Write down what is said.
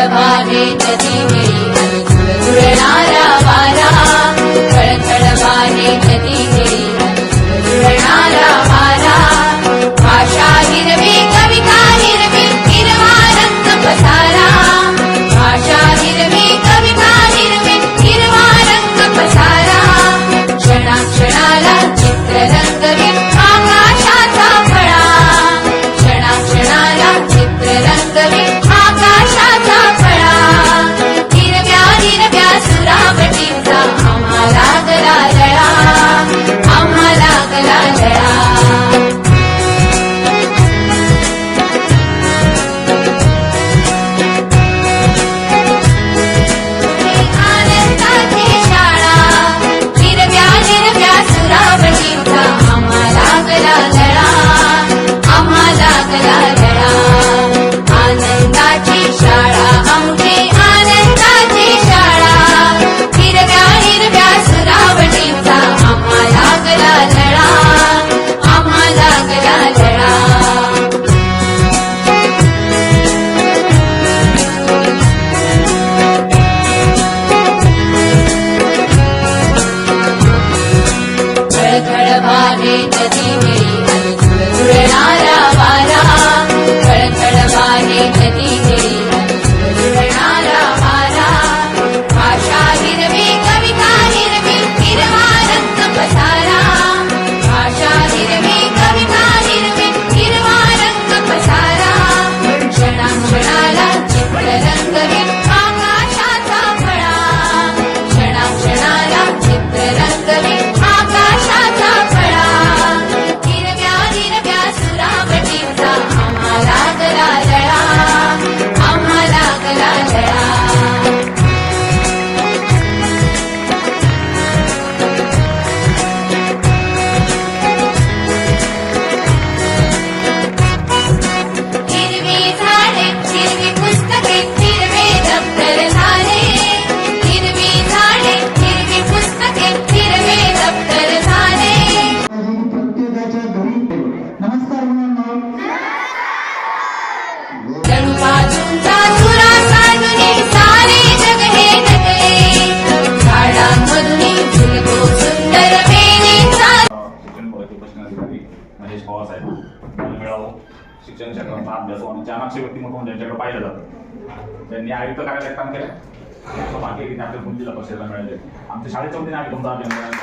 च दिवे भावासाहेब मिळावं शिक्षण क्षेत्राचा अभ्यास आणि चाणाक्षी व्यक्तिमत्व म्हणून ज्यांच्याकडे पाहिलं जातं. त्यांनी आयुक्त कार्यालयात काम केलं. भाग्य आपल्या पुणे जिल्हा परिषदेला मिळाले आमच्या शाळेच्या वतीने आम्ही तुमचा अभिनंदन